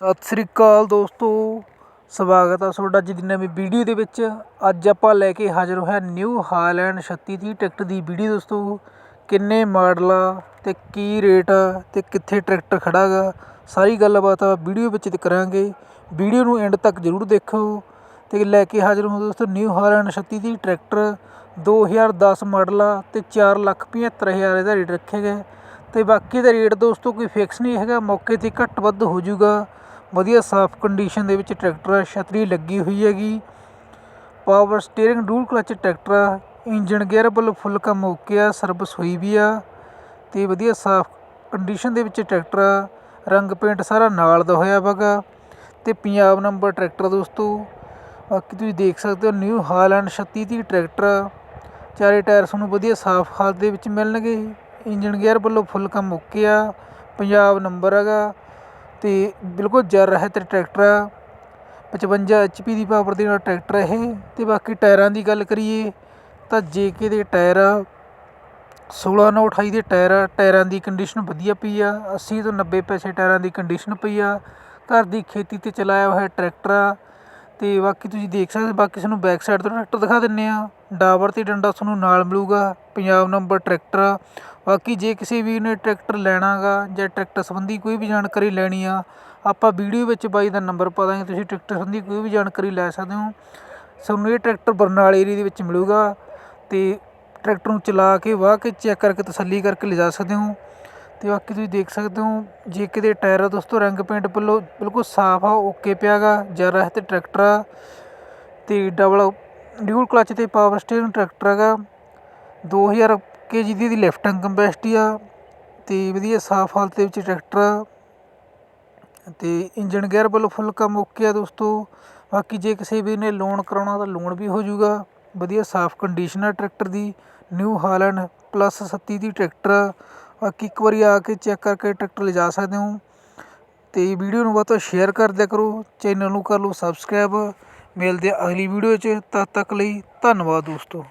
ਸਤਿ ਸ੍ਰੀ ਅਕਾਲ ਦੋਸਤੋ, ਸਵਾਗਤ ਆ ਤੁਹਾਡਾ ਅੱਜ ਦੀ ਨਵੀਂ ਵੀਡੀਓ ਦੇ ਵਿੱਚ। ਅੱਜ ਆਪਾਂ ਲੈ ਕੇ ਹਾਜ਼ਰ ਹੋਇਆ ਨਿਊ ਹਾਲੈਂਡ 3630 ਟਰੈਕਟਰ ਦੀ ਵੀਡੀਓ ਦੋਸਤੋ। ਕਿੰਨੇ ਮਾਡਲ ਆ ਤੇ ਕੀ ਰੇਟ ਆ ਤੇ ਕਿੱਥੇ ਟਰੈਕਟਰ ਖੜਾ ਗਾ, ਸਾਰੀ ਗੱਲਬਾਤ ਆ ਵੀਡੀਓ ਵਿੱਚ ਕਰਾਂਗੇ। ਵੀਡੀਓ ਨੂੰ ਐਂਡ ਤੱਕ ਜ਼ਰੂਰ ਦੇਖੋ ਤੇ ਲੈ ਕੇ ਹਾਜ਼ਰ ਹਾਂ ਦੋਸਤੋ, ਨਿਊ ਹਾਲੈਂਡ 3630 ਟਰੈਕਟਰ 2010 ਮਾਡਲ ਆ ਤੇ 475000 ਇਹਦਾ ਰੇਟ ਰੱਖਿਆ ਗਿਆ। ਤੇ ਬਾਕੀ ਦਾ ਰੇਟ ਦੋਸਤੋ ਕੋਈ ਫਿਕਸ ਨਹੀਂ ਹੈਗਾ, ਮੌਕੇ ਤੇ ਘੱਟ ਵੱਧ ਹੋ ਜਾਊਗਾ। ਵਧੀਆ ਸਾਫ਼ ਕੰਡੀਸ਼ਨ ਦੇ ਵਿੱਚ ਟਰੈਕਟਰ ਆ, ਛਤਰੀ ਲੱਗੀ ਹੋਈ ਹੈਗੀ। Power steering dual clutch tractor ਆ ਇੰਜਨ ਗੇਅਰ ਵੱਲੋਂ ਫੁੱਲ ਕੰਮ ਓਕੇ ਆ ਸਰਵਿਸ ਹੋਈ ਵੀ ਆ ਤੇ ਵਧੀਆ ਸਾਫ਼ ਕੰਡੀਸ਼ਨ ਦੇ ਵਿੱਚ ਟਰੈਕਟਰ ਆ, ਰੰਗ ਪੇਂਟ ਸਾਰਾ ਨਾਲ ਦਾ ਹੋਇਆ ਵਗਾ ਤੇ ਪੰਜਾਬ ਨੰਬਰ ਟਰੈਕਟਰ ਦੋਸਤੋ। ਬਾਕੀ ਤੁਸੀਂ ਦੇਖ ਸਕਦੇ ਹੋ ਨਿਊ ਹਾਲੈਂਡ 3630 ਟਰੈਕਟਰ ਚਾਰੇ ਟਾਇਰ ਤੁਹਾਨੂੰ ਵਧੀਆ ਸਾਫ਼ ਹਾਲਤ ਦੇ ਵਿੱਚ ਮਿਲਣਗੇ। ਇੰਜਨ ਗੇਅਰ ਵੱਲੋਂ ਫੁੱਲ ਕੰਮ ਓਕੇ ਆ, ਪੰਜਾਬ ਨੰਬਰ ਹੈਗਾ। ਅਤੇ ਬਿਲਕੁਲ ਜਰ ਰਹਿਤ ਟਰੈਕਟਰ ਆ। 55 ਐਚਪੀ ਦੀ ਪਾਵਰ ਦੇ ਨਾਲ ਟਰੈਕਟਰ ਇਹ। ਅਤੇ ਬਾਕੀ ਟਾਇਰਾਂ ਦੀ ਗੱਲ ਕਰੀਏ ਤਾਂ ਜੇ ਕੇ ਦੇ ਟਾਇਰ ਆ 16 ਨੌ 28 ਦੇ ਟਾਇਰ ਆ, ਟਾਇਰਾਂ ਦੀ ਕੰਡੀਸ਼ਨ ਵਧੀਆ ਪਈ ਆ। 80 ਤੋਂ 90 ਪੈਸੇ ਟਾਇਰਾਂ ਦੀ ਕੰਡੀਸ਼ਨ ਪਈ ਆ। ਘਰ ਦੀ ਖੇਤੀ ਤੇ ਚਲਾਇਆ ਹੋਇਆ ਟਰੈਕਟਰ ਆ। ਅਤੇ ਬਾਕੀ ਤੁਸੀਂ ਦੇਖ ਸਕਦੇ ਬਾਕੀ ਤੁਹਾਨੂੰ ਬੈਕ ਸਾਈਡ ਤੋਂ ਟਰੈਕਟਰ ਦਿਖਾ ਦਿੰਦੇ ਹਾਂ ਡਾਬਰ ਅਤੇ ਡੰਡਾ ਤੁਹਾਨੂੰ ਨਾਲ ਮਿਲੂਗਾ, ਪੰਜਾਬ ਨੰਬਰ ਟਰੈਕਟਰ ਆ। ਬਾਕੀ ਜੇ ਕਿਸੇ ਵੀਰ ਨੇ ਟਰੈਕਟਰ ਲੈਣਾਗਾ ਜਾਂ ਟਰੈਕਟਰ ਸੰਬੰਧੀ ਕੋਈ ਵੀ ਜਾਣਕਾਰੀ ਲੈਣੀ ਆ, ਆਪਾਂ ਵੀਡੀਓ ਵਿੱਚ ਬਾਈ ਦਾ ਨੰਬਰ ਪਾ ਦਾਂਗੇ, ਤੁਸੀਂ ਟਰੈਕਟਰ ਸੰਬੰਧੀ ਕੋਈ ਵੀ ਜਾਣਕਾਰੀ ਲੈ ਸਕਦੇ ਹੋ। ਤੁਹਾਨੂੰ ਇਹ ਟਰੈਕਟਰ ਬਰਨਾਲੇ ਏਰੀਆ ਦੇ ਵਿੱਚ ਮਿਲੂਗਾ ਅਤੇ ਟਰੈਕਟਰ ਨੂੰ ਚਲਾ ਕੇ, ਵਾਹ ਕੇ ਚੈੱਕ ਕਰਕੇ ਤਸੱਲੀ ਕਰਕੇ ਲਿਜਾ ਸਕਦੇ ਹੋ। ਅਤੇ ਬਾਕੀ ਤੁਸੀਂ ਦੇਖ ਸਕਦੇ ਹੋ, ਜੇ ਕਿਤੇ ਟਾਇਰ ਆ ਦੋਸਤੋ, ਰੰਗ ਪੇਂਟ ਵੱਲੋਂ ਬਿਲਕੁਲ ਸਾਫ਼ ਆ ਓਕੇ ਪਿਆ ਗਾ ਜਰਾ ਹੈ ਤੇ ਟਰੈਕਟਰ ਆ। ਅਤੇ ਡਬਲ ਡਿਊਲ ਕਲਚ ਅਤੇ ਪਾਵਰ ਸਟੀਅਰਿੰਗ ਟਰੈਕਟਰ ਹੈਗਾ। 2000 ਕੇਜੀ ਦੀ ਇਹਦੀ ਲਿਫਟਿੰਗ ਕੰਪੈਸਿਟੀ ਆ ਅਤੇ ਵਧੀਆ ਸਾਫ਼ ਹਾਲਤ ਦੇ ਵਿੱਚ ਟਰੈਕਟਰ ਆ। ਅਤੇ ਇੰਜਨ ਗੇਅਰ ਵੱਲੋਂ ਫੁੱਲ ਕੰਮ ਓਕੇ ਆ ਦੋਸਤੋ। ਬਾਕੀ ਜੇ ਕਿਸੇ ਵੀ ਨੇ ਲੋਨ ਕਰਾਉਣਾ ਤਾਂ ਲੋਨ ਵੀ ਹੋ ਜਾਊਗਾ। ਵਧੀਆ ਸਾਫ਼ ਕੰਡੀਸ਼ਨ ਆ ਟਰੈਕਟਰ ਦੀ ਨਿਊ ਹਾਲੈਂਡ ਪਲੱਸ 37 ਦੀ ਟਰੈਕਟਰ ਆ। ਬਾਕੀ ਇੱਕ ਵਾਰੀ ਆ ਕੇ ਚੈੱਕ ਕਰਕੇ ਟਰੈਕਟਰ ਲਿਜਾ ਸਕਦੇ ਹੋ। ਅਤੇ ਵੀਡੀਓ ਨੂੰ ਵੱਧ ਤੋਂ ਸ਼ੇਅਰ ਕਰ ਦਿਆ ਕਰੋ। ਚੈਨਲ ਨੂੰ ਕਰ ਲਓ ਸਬਸਕ੍ਰਾਈਬ। ਮਿਲਦੇ ਆ ਅਗਲੀ ਵੀਡੀਓ 'ਚ। ਤਦ ਤੱਕ ਲਈ ਧੰਨਵਾਦ ਦੋਸਤੋ।